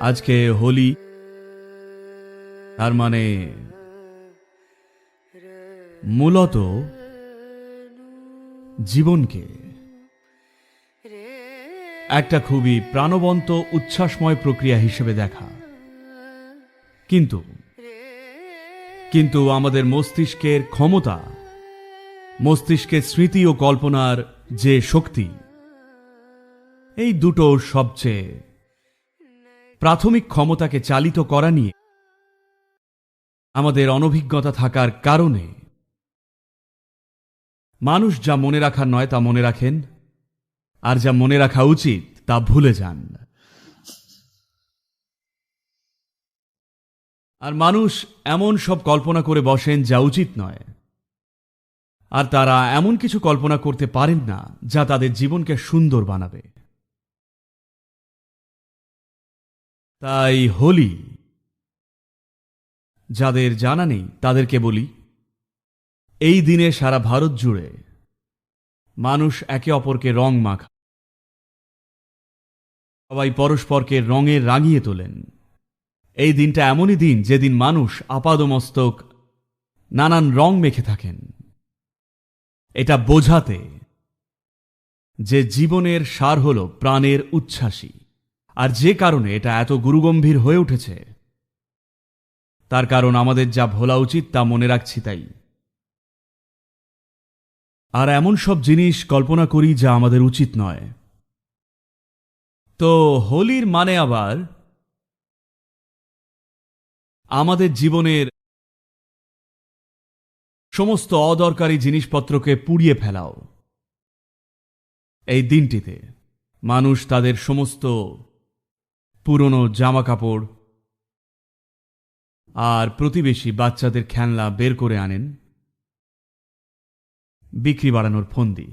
আজকে হোলি, তার মানে মূলত জীবনকে একটা খুবই প্রাণবন্ত, উচ্ছ্বাসময় প্রক্রিয়া হিসেবে দেখা। কিন্তু কিন্তু আমাদের মস্তিষ্কের ক্ষমতা, মস্তিষ্কের স্মৃতি ও কল্পনার যে শক্তি। এই দুটো সবচেয়ে প্রাথমিক ক্ষমতাকে চালিত করা নিয়ে আমাদের অনভিজ্ঞতা থাকার কারণে মানুষ যা মনে রাখার নয় তা মনে রাখেন, আর যা মনে রাখা উচিত তা ভুলে যান। আর মানুষ এমন সব কল্পনা করে বসেন যা উচিত নয়। আর তারা এমন কিছু কল্পনা করতে পারেন না যা তাদের জীবনকে সুন্দর বানাবে। তাই হোলি, যাদের জানা নেই তাদেরকে বলি, এই দিনে সারা ভারত জুড়ে মানুষ একে অপরকে রং মাখা, সবাই পরস্পরকে রঙে রাঙিয়ে তোলেন। এই দিনটা এমনই দিন যেদিন মানুষ আপাদমস্তক নানান রং মেখে থাকেন। এটা বোঝাতে যে জীবনের সার হল প্রাণের উচ্ছ্বাসী। আর যে কারণে এটা এত গুরুগম্ভীর হয়ে উঠেছে, তার কারণ আমাদের যা ভোলা উচিত তা মনে রাখছি তাই। আর এমন সব জিনিস কল্পনা করি যা আমাদের উচিত নয়। তো হোলির মানে আবার আমাদের জীবনের সমস্ত অদরকারি জিনিসপত্রকে পুড়িয়ে ফেলাও। এই দিনটিতে মানুষ তাদের সমস্ত পুরনো জামা কাপড় আর প্রতিবেশী বাচ্চাদের খেলনা বের করে আনেন। বিক্রি বাড়ানোর ফন্দি।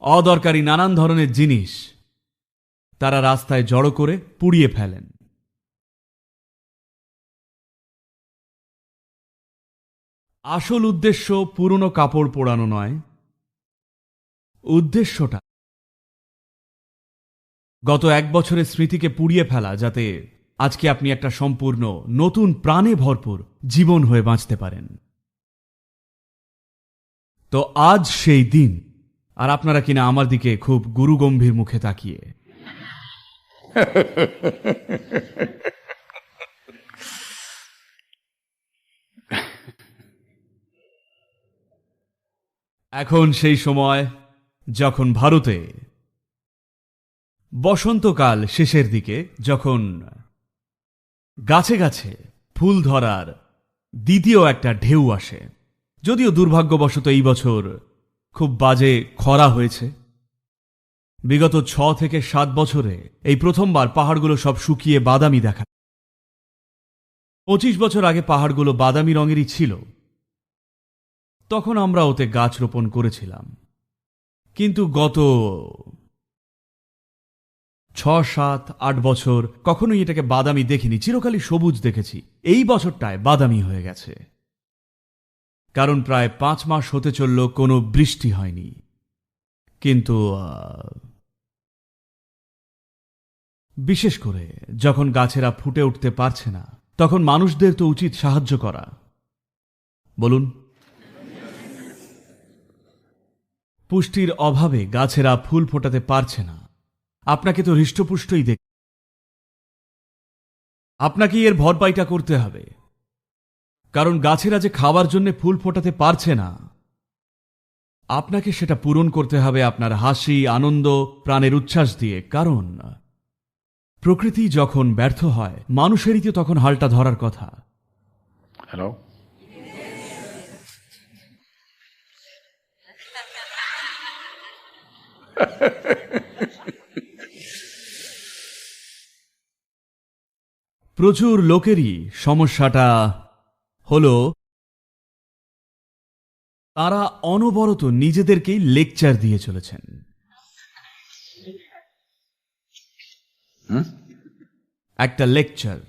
অদরকারি নানান ধরনের জিনিস তারা রাস্তায় জড়ো করে পুড়িয়ে ফেলেন। আসল উদ্দেশ্য পুরনো কাপড় পোড়ানো নয়। উদ্দেশ্যটা গত এক বছরের স্মৃতিকে পুড়িয়ে ফেলা যাতে আজকে আপনি একটা সম্পূর্ণ, নতুন, প্রাণে ভরপুর জীবন হয়ে বাঁচতে পারেন। তো আজ সেই দিন, আর আপনারা কিনা আমার দিকে খুব গুরুগম্ভীর মুখে তাকিয়ে। এখন সেই সময় যখন ভারতে বসন্তকাল শেষের দিকে যখন গাছে গাছে ফুল ধরার দ্বিতীয় একটা ঢেউ আসে, যদিও দুর্ভাগ্যবশত এই বছর খুব বাজে খরা হয়েছে। বিগত ছ থেকে সাত বছরে এই প্রথমবার পাহাড়গুলো সব শুকিয়ে বাদামি দেখা পঁচিশ বছর আগে পাহাড়গুলো বাদামি রঙেরই ছিল তখন আমরা ওতে গাছ রোপণ করেছিলাম। কিন্তু গত ছ সাত আট বছর কখনোই এটাকে বাদামি দেখিনি, চিরকালই সবুজ দেখেছি। এই বছরটায় বাদামি হয়ে গেছে। কারণ প্রায় পাঁচ মাস হতে চলল কোনো বৃষ্টি হয়নি। কিন্তু বিশেষ করে যখন গাছেরা ফুটে উঠতে পারছে না, তখন মানুষদের তো উচিত সাহায্য করা। বলুন। পুষ্টির অভাবে গাছেরা ফুল ফোটাতে পারছে না। আপনাকে তো হৃষ্টপুষ্টই দেখ আপনাকেই এর ভরপাইটা করতে হবে। কারণ গাছেরা যে খাবার জন্য ফুল ফোটাতে পারছে না, আপনাকে সেটা পূরণ করতে হবে আপনার হাসি, আনন্দ, প্রাণের উচ্ছ্বাস দিয়ে। কারণ প্রকৃতি যখন ব্যর্থ হয়, মানুষেরই তো তখন হালটা ধরার কথা। Hello? প্রচুর লোকেরই সমস্যাটা হল তারা অনবরত নিজেদেরকেই লেকচার দিয়ে চলেছেন। একটা লেকচার।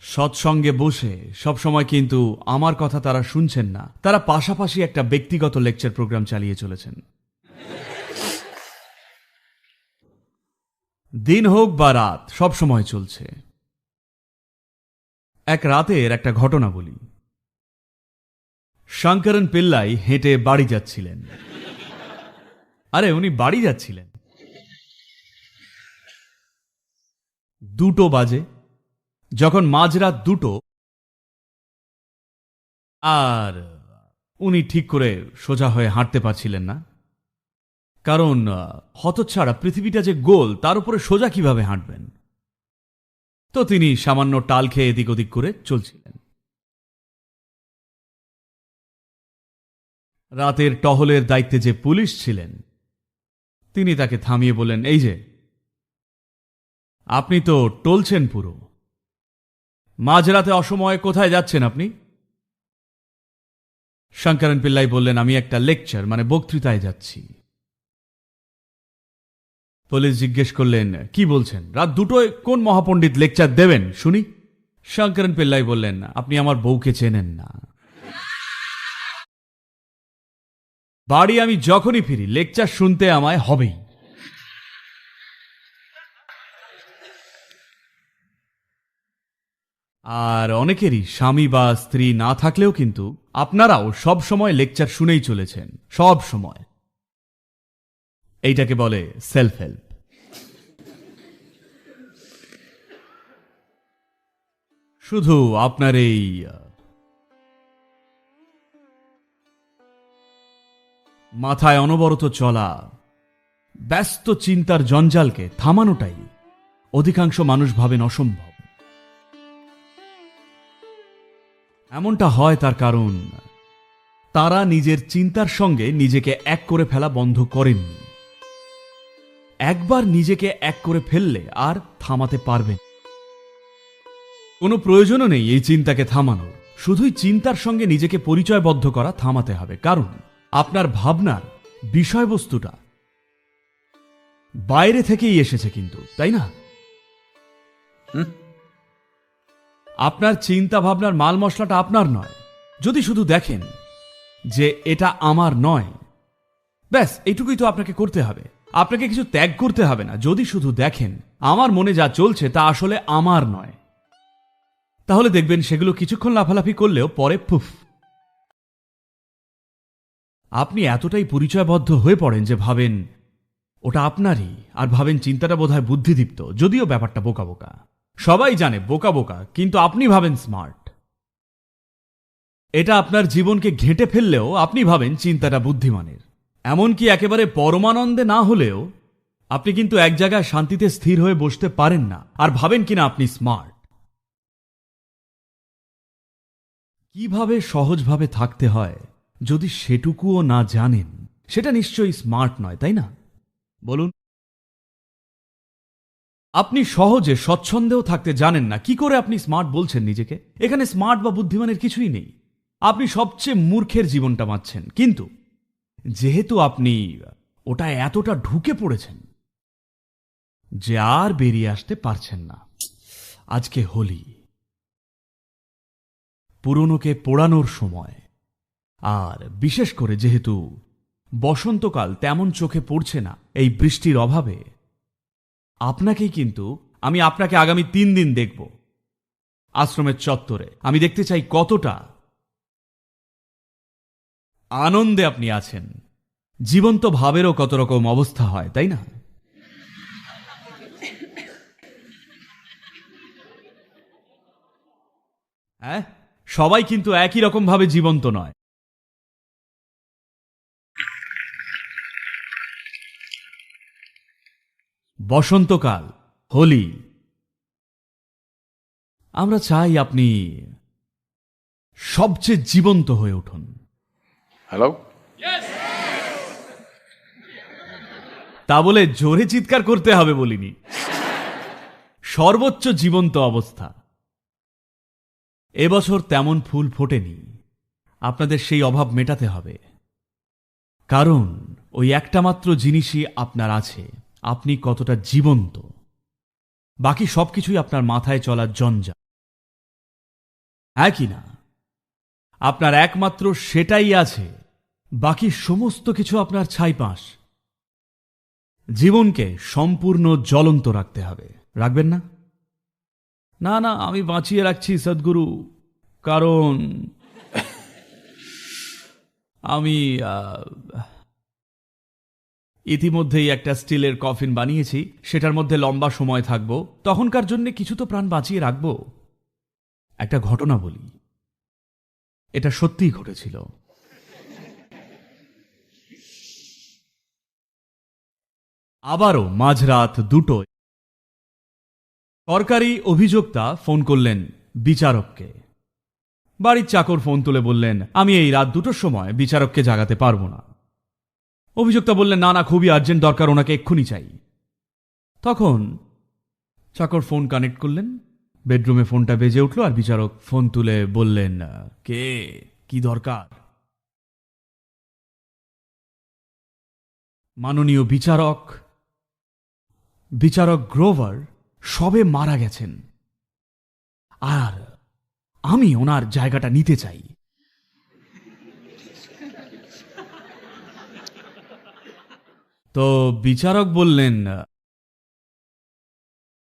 সৎসঙ্গে বসে সবসময় কিন্তু আমার কথা তারা শুনছেন না। তারা পাশাপাশি একটা ব্যক্তিগত লেকচার প্রোগ্রাম চালিয়ে চলেছেন। দিন হোক বা রাত, সব সময় চলছে। এক রাতের একটা ঘটনা বলি। শঙ্করন পিল্লাই হেঁটে বাড়ি যাচ্ছিলেন। আরে, উনি বাড়ি যাচ্ছিলেন। দুটো বাজে। যখন মাঝরাত দুটো, আর উনি ঠিক করে সোজা হয়ে হাঁটতে পারছিলেন না। কারণ আহ, হতচ্ছাড়া পৃথিবীটা যে গোল তার উপরে সোজা কীভাবে হাঁটবেন? তো তিনি সামান্য টাল খেয়ে এদিক ওদিক করে চলছিলেন। রাতের টহলের দায়িত্বে যে পুলিশ ছিলেন তিনি তাকে থামিয়ে বলেন এই যে আপনি তো টলছেন পুরো। মাঝরাতে অসময়ে কোথায় যাচ্ছেন আপনি? শঙ্করন পিল্লাই বললেন আমি একটা লেকচার মানে বক্তৃতায় যাচ্ছি। পুলিশ জিজ্ঞেস করলেন, কি বলছেন? রাত দুটোয় কোন মহাপণ্ডিত লেকচার দেবেন? শুনি। শঙ্করন পিল্লাই বললেন, আপনি আমার বউকে চেনেন না। বাড়ি আমি যখনই ফিরি, লেকচার শুনতে আমায় হবেই। আর অনেকেরই স্বামী বা স্ত্রী না থাকলেও কিন্তু আপনারাও সব সময় লেকচার শুনেই চলেছেন, সব সময়। এইটাকে বলে সেলফ হেল্প। শুধু আপনার এই, মাথায় অনবরত চলা, ব্যস্ত চিন্তার জঞ্জালকে থামানোটাই অধিকাংশ মানুষ ভাবেন অসম্ভব। এমনটা হয় তার কারণ, তারা নিজের চিন্তার সঙ্গে নিজেকে এক করে ফেলা বন্ধ করেননি। একবার নিজেকে এক করে ফেললে আর থামাতে পারবেন কোনো প্রয়োজনও নেই এই চিন্তাকে থামানোর। শুধুই চিন্তার সঙ্গে নিজেকে পরিচয়বদ্ধ করা থামাতে হবে। কারণ আপনার ভাবনার বিষয়বস্তুটা বাইরে থেকেই এসেছে কিন্তু তাই না? আপনার চিন্তা ভাবনার মাল মশলাটা আপনার নয়। যদি শুধু দেখেন যে এটা আমার নয় ব্যাস এটুকুই তো আপনাকে করতে হবে। আপনাকে কিছু ত্যাগ করতে হবে না। যদি শুধু দেখেন আমার মনে যা চলছে তা আসলে আমার নয়। তাহলে দেখবেন সেগুলো কিছুক্ষণ লাফালাফি করলেও পরে ফুফ আপনি এতটাই পরিচয়বদ্ধ হয়ে পড়েন যে ভাবেন, ওটা আপনারই। আর ভাবেন, চিন্তাটা বোধহয় বুদ্ধিদীপ্ত। যদিও ব্যাপারটা বোকা বোকা। সবাই জানে বোকা বোকা, কিন্তু আপনি ভাবেন স্মার্ট। এটা আপনার জীবনকে ঘেঁটে ফেললেও আপনি ভাবেন চিন্তাটা বুদ্ধিমানের। এমনকি একেবারে পরমানন্দে না হলেও আপনি কিন্তু এক জায়গায় শান্তিতে স্থির হয়ে বসতে পারেন না, আর ভাবেন কিনা আপনি স্মার্ট। কীভাবে সহজভাবে থাকতে হয় যদি সেটুকুও না জানেন? সেটা নিশ্চয়ই স্মার্ট নয়, তাই না? বলুন। আপনি সহজে স্বচ্ছন্দেও থাকতে জানেন না। কি করে আপনি স্মার্ট বলছেন নিজেকে? এখানে স্মার্ট বা বুদ্ধিমানের কিছুই নেই। আপনি সবচেয়ে মূর্খের জীবনটা বাঁচছেন কিন্তু যেহেতু আপনি ওটা এতটা ঢুকে পড়েছেন যে আর বেরিয়ে আসতে পারছেন না। আজকে হোলি। পুরনোকে পোড়ানোর সময়। আর বিশেষ করে যেহেতু বসন্তকাল তেমন চোখে পড়ছে না এই বৃষ্টির অভাবে, আপনাকেই কিন্তু আমি আপনাকে আগামী তিন দিন দেখব। আশ্রমের চত্বরে আমি দেখতে চাই কতটা আনন্দে আপনি আছেন। জীবন্ত ভাবেরও কত রকম অবস্থা হয়, তাই না? হ্যাঁ? সবাই কিন্তু একই রকম ভাবে জীবন্ত নয়। বসন্তকাল হোলি। আমরা চাই আপনি সবচেয়ে জীবন্ত হয়ে উঠুন। হ্যালো তা বলে জোরে চিৎকার করতে হবে বলিনি। সর্বোচ্চ জীবন্ত অবস্থা। এবছর তেমন ফুল ফোটেনি। আপনাদের সেই অভাব মেটাতে হবে। কারণ, ওই একটা মাত্র জিনিসই আপনার আছে। আপনি কতটা জীবন্ত। বাকি সবকিছুই আপনার মাথায় চলার জঞ্জা হ্যাঁ কি না? আপনার একমাত্র সেটাই আছে। বাকি সমস্ত কিছু আপনার ছাইপাঁশ। জীবনকে সম্পূর্ণ জ্বলন্ত রাখতে হবে। রাখবেন না? না না, আমি বাঁচিয়ে রাখছি সদ্গুরু। কারণ আমি ইতিমধ্যেই একটা স্টিলের কফিন বানিয়েছি, সেটার মধ্যে লম্বা সময় থাকব। তখনকার জন্য কিছু তো প্রাণ বাঁচিয়ে রাখব। একটা ঘটনা বলি। এটা সত্যিই ঘটেছিল। আবারও মাঝরাত দুটোয় সরকারি অভিযোক্তা ফোন করলেন বিচারককে। বাড়ির চাকর ফোন তুলে বললেন, আমি এই রাত দুটোর সময় বিচারককে জাগাতে পারব না। অভিযোক্তা বললেন, না না, খুবই আর্জেন্ট দরকার, ওনাকে এক্ষুনি চাই। তখন চাকর ফোন কানেক্ট করলেন, বেডরুমে ফোনটা বেজে উঠল আর বিচারক ফোন তুলে বললেন, কে? কি দরকার? মাননীয় বিচারক বিচারক গ্রোভার সবে মারা গেছেন। আর আমি ওনার জায়গাটা নিতে চাই। তো বিচারক বললেন,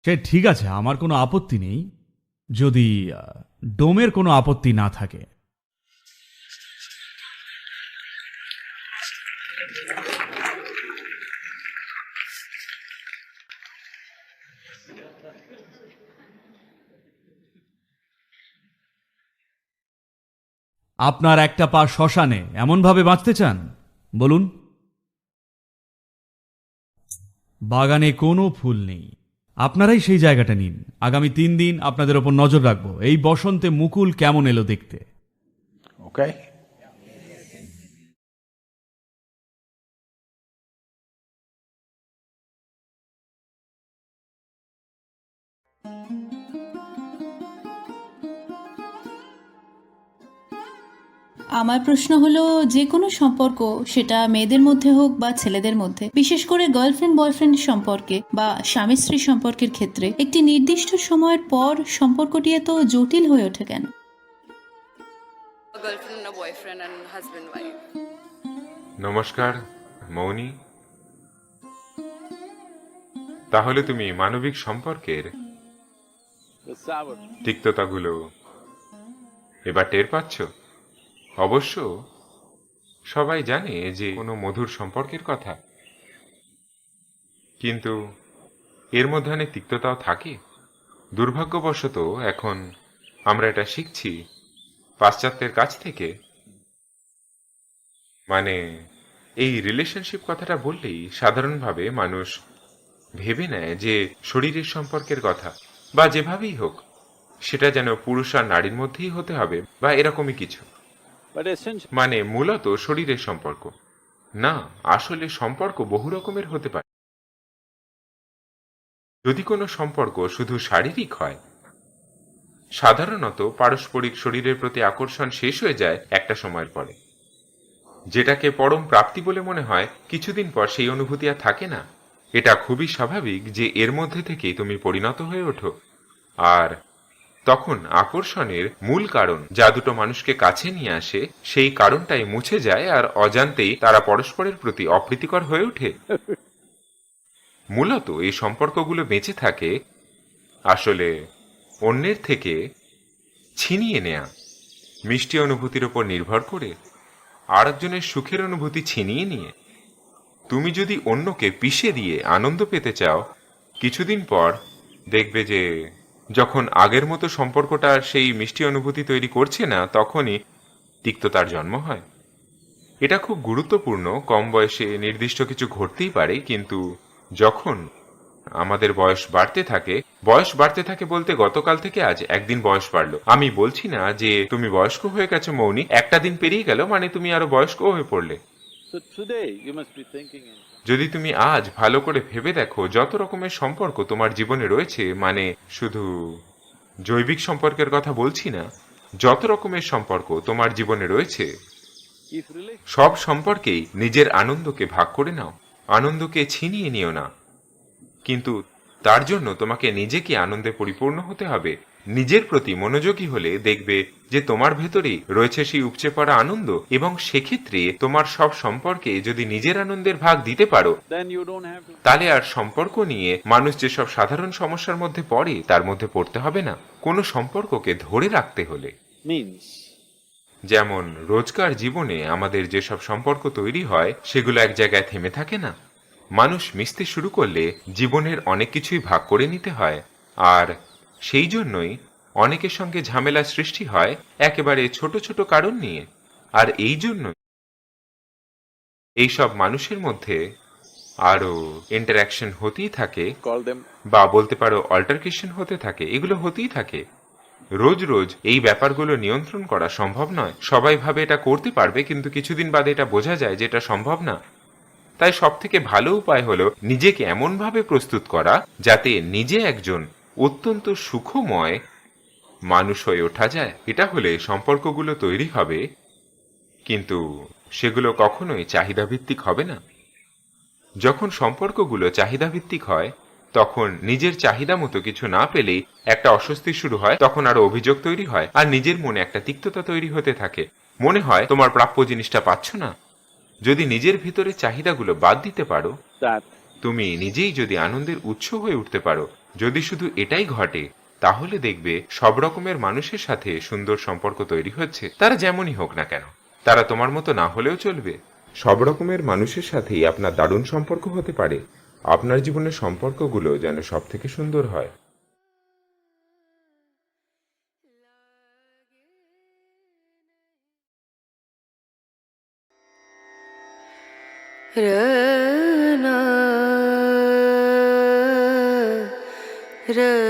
সে ঠিক আছে, আমার কোনো আপত্তি নেই। যদি ডোমের কোনো আপত্তি না থাকে আপনার একটা পা শ্মশানে, এমনভাবে বাঁচতে চান? বলুন। বাগানে কোনো ফুল নেই। আপনারাই সেই জায়গাটা নিন। আগামী তিন দিন আপনাদের ওপর নজর রাখব। এই বসন্তে মুকুল কেমন এলো দেখতে। Okay? আমার প্রশ্ন হলো যে কোনো সম্পর্ক সেটা মেয়েদের মধ্যে হোক বা ছেলেদের মধ্যে বিশেষ করে গার্লফ্রেন্ড বয়ফ্রেন্ড সম্পর্কে বা স্বামী স্ত্রী সম্পর্কের ক্ষেত্রে একটি নির্দিষ্ট সময়ের পর সম্পর্কটি এত জটিল হয়ে ওঠে কেন. নমস্কার মৌনি। তাহলে তুমি মানবিক সম্পর্কের তিক্ততাগুলো এবার টের পাচ্ছ? অবশ্য সবাই জানে যে কোনো মধুর সম্পর্কের কথা। কিন্তু এর মধ্যে অনেক তিক্ততাও থাকে। দুর্ভাগ্যবশত এখন আমরা এটা শিখছি পাশ্চাত্যের কাছ থেকে। মানে এই রিলেশনশিপ কথাটা বললেই সাধারণভাবে মানুষ ভেবে নেয় যে শরীরের সম্পর্কের কথা বা যেভাবেই হোক, সেটা যেন পুরুষ আর নারীর মধ্যেই হতে হবে বা এরকমই কিছু। মানে মূলত শরীরের সম্পর্ক। না, আসলে সম্পর্ক বহু রকমের হতে পারে। যদি কোনো সম্পর্ক শুধু শারীরিক হয়, সাধারণত পারস্পরিক শরীরের প্রতি আকর্ষণ শেষ হয়ে যায় একটা সময়ের পরে। যেটাকে পরম প্রাপ্তি বলে মনে হয়, কিছুদিন পর সেই অনুভূতি আর থাকে না। এটা খুবই স্বাভাবিক যে এর মধ্যে থেকেই তুমি পরিণত হয়ে ওঠো। আর তখন আকর্ষণের মূল কারণ যা দুটো মানুষকে কাছে নিয়ে আসে, সেই কারণটাই মুছে যায় আর অজান্তেই তারা পরস্পরের প্রতি অপ্রীতিকর হয়ে ওঠে। মূলত এই সম্পর্কগুলো বেঁচে থাকে আসলে অন্যের থেকে ছিনিয়ে নেয়া, মিষ্টি অনুভূতির ওপর নির্ভর করে, আরেকজনের সুখের অনুভূতি ছিনিয়ে নিয়ে। তুমি যদি অন্যকে পিষে দিয়ে আনন্দ পেতে চাও, কিছুদিন পর দেখবে যে যখন আগের মতো সম্পর্কটা সেই মিষ্টি অনুভূতি তৈরি করছে না, তখনই তিক্ততার জন্ম হয়। এটা খুব গুরুত্বপূর্ণ, কম বয়সে নির্দিষ্ট কিছু ঘটতেই পারে, কিন্তু যখন আমাদের বয়স বাড়তে থাকে, বয়স বাড়তে থাকে বলতে গতকাল থেকে আজ একদিন বয়স বাড়লো। আমি বলছি না যে তুমি বয়স্ক হয়ে গেছো মৌনি একটা দিন পেরিয়ে গেল মানে তুমি আরও বয়স্ক হয়ে পড়লে। So, today you must be thinking in যদি তুমি আজ ভালো করে ভেবে দেখো যত রকমের সম্পর্ক তোমার জীবনে রয়েছে মানে শুধু জৈবিক সম্পর্কের কথা বলছি না, যত রকমের সম্পর্ক তোমার জীবনে রয়েছে, সব সম্পর্কেই নিজের আনন্দকে ভাগ করে নাও, আনন্দকে ছিনিয়ে নিও না। কিন্তু তার জন্য তোমাকে নিজেকে আনন্দে পরিপূর্ণ হতে হবে। নিজের প্রতি মনোযোগী হলে দেখবে যে তোমার ভেতরেই রয়েছে সেই উপচে পড়া আনন্দ এবং সেক্ষেত্রে তোমার সব সম্পর্কে যদি নিজের আনন্দের ভাগ দিতে পারো. তাহলে আর সম্পর্ক নিয়ে মানুষ যেসব সাধারণ সমস্যার মধ্যে পড়ে তার মধ্যে পড়তে হবে না। কোনো সম্পর্ককে ধরে রাখতে হলে। যেমন রোজকার জীবনে আমাদের যেসব সম্পর্ক তৈরি হয় সেগুলো এক জায়গায় থেমে থাকে না। মানুষ মিশতে শুরু করলে জীবনের অনেক কিছুই ভাগ করে নিতে হয়। আর সেই জন্যই অনেকের সঙ্গে ঝামেলা সৃষ্টি হয় একেবারে ছোট ছোট কারণ নিয়ে। আর এই জন্য এইসব মানুষের মধ্যে আরও ইন্টারাকশন হতেই থাকে বা বলতে পারো অল্টারকেশন হতে থাকে এগুলো হতেই থাকে। রোজ রোজ এই ব্যাপারগুলো নিয়ন্ত্রণ করা সম্ভব নয়। সবাই ভাবে এটা করতে পারবে কিন্তু কিছুদিন বাদে এটা বোঝা যায় যে এটা সম্ভব না। তাই সব থেকে ভালো উপায় হলো নিজেকে এমনভাবে প্রস্তুত করা যাতে নিজে একজন অত্যন্ত সুখময় মানুষ হয়ে ওঠা যায়। এটা হলে সম্পর্কগুলো তৈরি হবে। কিন্তু সেগুলো কখনোই চাহিদা ভিত্তিক হবে না। যখন সম্পর্কগুলো চাহিদা ভিত্তিক হয় তখন নিজের চাহিদা মতো কিছু না পেলেই একটা অস্বস্তি শুরু হয় তখন আরও অভিযোগ তৈরি হয় আর নিজের মনে একটা তিক্ততা তৈরি হতে থাকে। মনে হয় তোমার প্রাপ্য জিনিসটা পাচ্ছ না। যদি নিজের ভিতরে চাহিদাগুলো বাদ দিতে পারো তুমি নিজেই যদি আনন্দের উৎস হয়ে উঠতে পারো যদি শুধু এটাই ঘটে, তাহলে দেখবে সব রকমের মানুষের সাথে সুন্দর সম্পর্ক তৈরি হচ্ছে। তারা যেমনই হোক না কেন, তারা তোমার মতো না হলেও চলবে। সব রকমের মানুষের সাথেই আপনার দারুণ সম্পর্ক হতে পারে। আপনার জীবনের সম্পর্কগুলো যেন সব থেকে সুন্দর হয়। 흐르